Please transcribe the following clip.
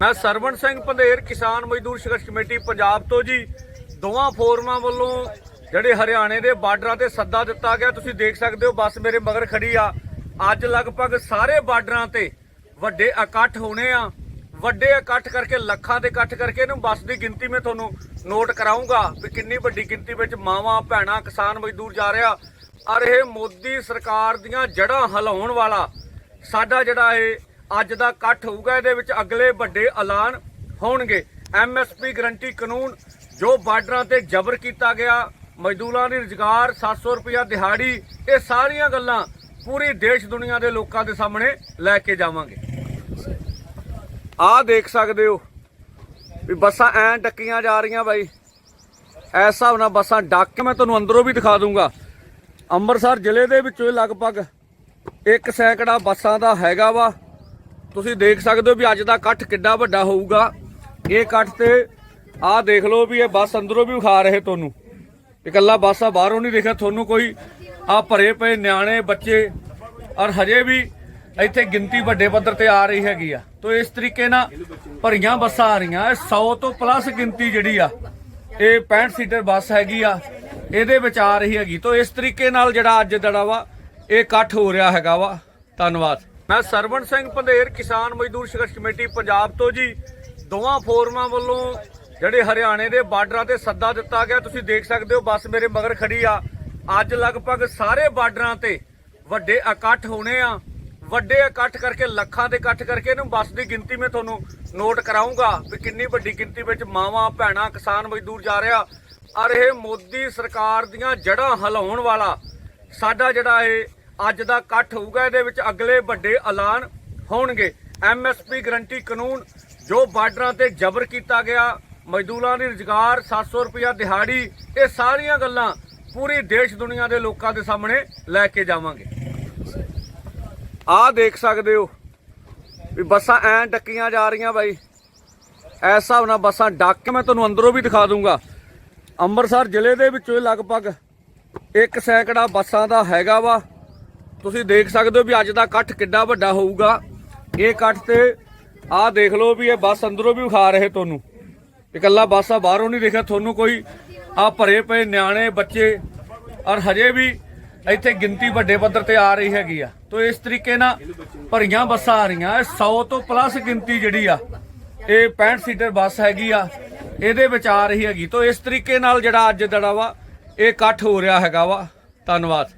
ਮੈਂ ਸਰਵਣ ਸਿੰਘ ਪੰਧੇਰ, ਕਿਸਾਨ ਮਜ਼ਦੂਰ ਸੰਘਰਸ਼ ਕਮੇਟੀ, ਪੰਜਾਬ ਤੋਂ ਜੀ। ਦੋਵਾਂ ਫੋਰਮਾਂ ਵੱਲੋਂ ਜਿਹੜੇ ਹਰਿਆਣੇ ਦੇ ਬਾਰਡਰਾਂ ਤੇ ਸੱਦਾ ਦਿੱਤਾ ਗਿਆ, ਤੁਸੀਂ ਦੇਖ ਸਕਦੇ ਹੋ, ਬੱਸ ਮੇਰੇ ਮਗਰ ਖੜੀ ਆ। ਅੱਜ ਲਗਭਗ ਸਾਰੇ ਬਾਰਡਰਾਂ ਤੇ ਵੱਡੇ ਇਕੱਠ ਹੋਣੇ ਆ। ਵੱਡੇ ਇਕੱਠ ਕਰਕੇ, ਲੱਖਾਂ ਦੇ ਇਕੱਠ ਕਰਕੇ ਇਹਨੂੰ ਬੱਸ ਦੀ ਗਿਣਤੀ ਮੈਂ ਤੁਹਾਨੂੰ ਨੋਟ ਕਰਾਉਂਗਾ ਵੀ ਕਿੰਨੀ ਵੱਡੀ ਗਿਣਤੀ ਵਿੱਚ ਮਾਵਾਂ, ਭੈਣਾਂ, ਕਿਸਾਨ ਮਜ਼ਦੂਰ ਜਾ ਰਿਹਾ। ਔਰ ਇਹ ਮੋਦੀ ਸਰਕਾਰ ਦੀਆਂ ਜੜ੍ਹਾਂ ਹਿਲਾਉਣ ਵਾਲਾ ਸਾਡਾ ਜਿਹੜਾ ਇਹ ਅੱਜ ਦਾ ਇਕੱਠ ਹੋਊਗਾ, ਇਹਦੇ ਵਿੱਚ ਅਗਲੇ ਵੱਡੇ ਐਲਾਨ ਹੋਣਗੇ। ਐਮਐਸਪੀ ਗਰੰਟੀ ਕਾਨੂੰਨ ਜੋ ਬਾਰਡਰਾਂ ਤੇ ਜ਼ਬਰ ਕੀਤਾ ਗਿਆ, ਮਜ਼ਦੂਰਾਂ ਦੀ ਰੁਜ਼ਗਾਰ 700 ਰੁਪਇਆ ਦਿਹਾੜੀ, ਇਹ ਸਾਰੀਆਂ ਗੱਲਾਂ ਪੂਰੀ ਦੇਸ਼ ਦੁਨੀਆ ਦੇ ਲੋਕਾਂ ਦੇ ਸਾਹਮਣੇ ਲੈ ਕੇ ਜਾਵਾਂਗੇ। ਆਹ ਦੇਖ ਸਕਦੇ ਹੋ ਵੀ ਬੱਸਾਂ ਐਂ ਡੱਕੀਆਂ ਜਾ ਰਹੀਆਂ ਬਾਈ। ਐਸ ਹਿਸਾਬ ਨਾਲ ਬੱਸਾਂ ਡੱਕ ਕੇ ਮੈਂ ਤੁਹਾਨੂੰ ਅੰਦਰੋਂ ਵੀ ਦਿਖਾ ਦੂੰਗਾ। ਅੰਮ੍ਰਿਤਸਰ ਜ਼ਿਲ੍ਹੇ ਦੇ ਵਿੱਚੋਂ ਲਗਭਗ ਇੱਕ ਸੈਂਕੜਾ ਬੱਸਾਂ ਦਾ ਹੈਗਾ ਵਾ। ਤੁਸੀਂ ਦੇਖ ਸਕਦੇ ਹੋ ਵੀ ਅੱਜ ਦਾ ਇਕੱਠ ਕਿੱਡਾ ਵੱਡਾ ਹੋਊਗਾ। ਇਹ ਇਕੱਠ ਤੇ ਆਹ ਦੇਖ ਲਓ ਵੀ ਇਹ ਬੱਸ ਅੰਦਰੋਂ ਵੀ ਵਿਖਾ ਰਹੇ ਤੁਹਾਨੂੰ। ਇਕੱਲਾ ਬੱਸ ਆ, ਬਾਹਰੋਂ ਨਹੀਂ ਦੇਖਿਆ। ਤੁਹਾਨੂੰ ਕੋਈ ਆ ਭਰੇ ਪਏ ਨਿਆਣੇ, ਬੱਚੇ, ਔਰ ਹਜੇ ਵੀ ਇੱਥੇ ਗਿਣਤੀ ਵੱਡੇ ਪੱਧਰ ਤੇ ਆ ਰਹੀ ਹੈਗੀ ਆ। ਤੋ ਇਸ ਤਰੀਕੇ ਨਾਲ ਭਰੀਆਂ ਬੱਸਾਂ ਆ ਰਹੀਆਂ। 100 ਤੋਂ ਪਲੱਸ ਗਿਣਤੀ ਜਿਹੜੀ ਆ, ਇਹ 65 ਸੀਟਰ ਬੱਸ ਹੈਗੀ ਆ, ਇਹਦੇ ਵਿੱਚ ਆ ਰਹੀ ਹੈਗੀ। ਤੋ ਇਸ ਤਰੀਕੇ ਨਾਲ ਜਿਹੜਾ ਅੱਜ ਜਿਹੜਾ ਵਾ, ਇਹ ਇਕੱਠ ਹੋ ਰਿਹਾ ਹੈਗਾ ਵਾ। ਧੰਨਵਾਦ। ਮੈਂ ਸਰਵਣ ਸਿੰਘ ਪੰਧੇਰ, ਕਿਸਾਨ ਮਜ਼ਦੂਰ ਸੰਘਰਸ਼ ਕਮੇਟੀ, ਪੰਜਾਬ ਤੋਂ ਜੀ। ਦੋਵਾਂ ਫੋਰਮਾਂ ਵੱਲੋਂ ਜਿਹੜੇ ਹਰਿਆਣੇ ਦੇ ਬਾਰਡਰਾਂ ਤੇ ਸੱਦਾ ਦਿੱਤਾ ਗਿਆ, ਤੁਸੀਂ ਦੇਖ ਸਕਦੇ ਹੋ, ਬੱਸ ਮੇਰੇ ਮਗਰ ਖੜੀ ਆ। ਅੱਜ ਲਗਭਗ ਸਾਰੇ ਬਾਰਡਰਾਂ ਤੇ ਵੱਡੇ ਇਕੱਠ ਹੋਣੇ ਆ। ਵੱਡੇ ਇਕੱਠ ਕਰਕੇ, ਲੱਖਾਂ ਦੇ ਇਕੱਠ ਕਰਕੇ ਇਹਨੂੰ ਬੱਸ ਦੀ ਗਿਣਤੀ ਮੈਂ ਤੁਹਾਨੂੰ ਨੋਟ ਕਰਾਉਂਗਾ ਵੀ ਕਿੰਨੀ ਵੱਡੀ ਗਿਣਤੀ ਵਿੱਚ ਮਾਵਾਂ, ਭੈਣਾਂ, ਕਿਸਾਨ ਮਜ਼ਦੂਰ ਜਾ ਰਿਹਾ। ਔਰ ਇਹ ਮੋਦੀ ਸਰਕਾਰ ਦੀਆਂ ਜੜ੍ਹਾਂ ਹਿਲਾਉਣ ਵਾਲਾ ਸਾਡਾ ਜਿਹੜਾ ਇਹ ਅੱਜ ਦਾ ਇਕੱਠ ਹੋਊਗਾ, ਇਹਦੇ ਵਿੱਚ ਅਗਲੇ ਵੱਡੇ ਐਲਾਨ ਹੋਣਗੇ। ਐਮਐਸਪੀ ਗਰੰਟੀ ਕਾਨੂੰਨ, ਜੋ ਬਾਰਡਰਾਂ ਤੇ ਜ਼ਬਰ ਕੀਤਾ ਗਿਆ, ਮਜ਼ਦੂਰਾਂ ਦੀ ਰੁਜ਼ਗਾਰ 700 ਰੁਪਇਆ ਦਿਹਾੜੀ, ਇਹ ਸਾਰੀਆਂ ਗੱਲਾਂ ਪੂਰੀ ਦੇਸ਼ ਦੁਨੀਆ ਦੇ ਲੋਕਾਂ ਦੇ ਸਾਹਮਣੇ ਲੈ ਕੇ ਜਾਵਾਂਗੇ। ਆਹ ਦੇਖ ਸਕਦੇ ਹੋ ਵੀ ਬੱਸਾਂ ਐਂ ਡੱਕੀਆਂ ਜਾ ਰਹੀਆਂ ਬਾਈ। ਐਸ ਹਿਸਾਬ ਨਾਲ ਬੱਸਾਂ ਡੱਕ ਕੇ ਮੈਂ ਤੁਹਾਨੂੰ ਅੰਦਰੋਂ ਵੀ ਦਿਖਾ ਦੂੰਗਾ। ਅੰਮ੍ਰਿਤਸਰ ਜ਼ਿਲ੍ਹੇ ਦੇ ਵਿੱਚੋਂ ਲਗਭਗ ਇੱਕ ਸੈਂਕੜਾ ਬੱਸਾਂ ਦਾ ਹੈਗਾ ਵਾ। ਤੁਸੀਂ ਦੇਖ ਸਕਦੇ ਹੋ ਵੀ ਅੱਜ ਦਾ ਇਕੱਠ ਕਿੱਡਾ ਵੱਡਾ ਹੋਊਗਾ। ਇਹ ਇਕੱਠ ਤੇ ਆਹ ਦੇਖ ਲਓ ਵੀ ਇਹ ਬੱਸ ਅੰਦਰੋਂ ਵੀ ਵਿਖਾ ਰਹੇ ਤੁਹਾਨੂੰ। ਇਕੱਲਾ ਬੱਸ ਆ, ਬਾਹਰੋਂ ਨਹੀਂ ਦੇਖਿਆ। ਤੁਹਾਨੂੰ ਕੋਈ ਆ ਭਰੇ ਪਏ ਨਿਆਣੇ, ਬੱਚੇ, ਔਰ ਹਜੇ ਵੀ ਇੱਥੇ ਗਿਣਤੀ ਵੱਡੇ ਪੱਧਰ ਤੇ ਆ ਰਹੀ ਹੈਗੀ ਆ। ਤੋ ਇਸ ਤਰੀਕੇ ਨਾਲ ਭਰੀਆਂ ਬੱਸਾਂ ਆ ਰਹੀਆਂ। 100 ਤੋਂ ਪਲੱਸ ਗਿਣਤੀ ਜਿਹੜੀ ਆ, ਇਹ 65 ਸੀਟਰ ਬੱਸ ਹੈਗੀ ਆ, ਇਹਦੇ ਵਿੱਚ ਆ ਰਹੀ ਹੈਗੀ। ਤੋ ਇਸ ਤਰੀਕੇ ਨਾਲ ਜਿਹੜਾ ਅੱਜ ਜਿਹੜਾ ਵਾ, ਇਹ ਇਕੱਠ ਹੋ ਰਿਹਾ ਹੈਗਾ ਵਾ। ਧੰਨਵਾਦ।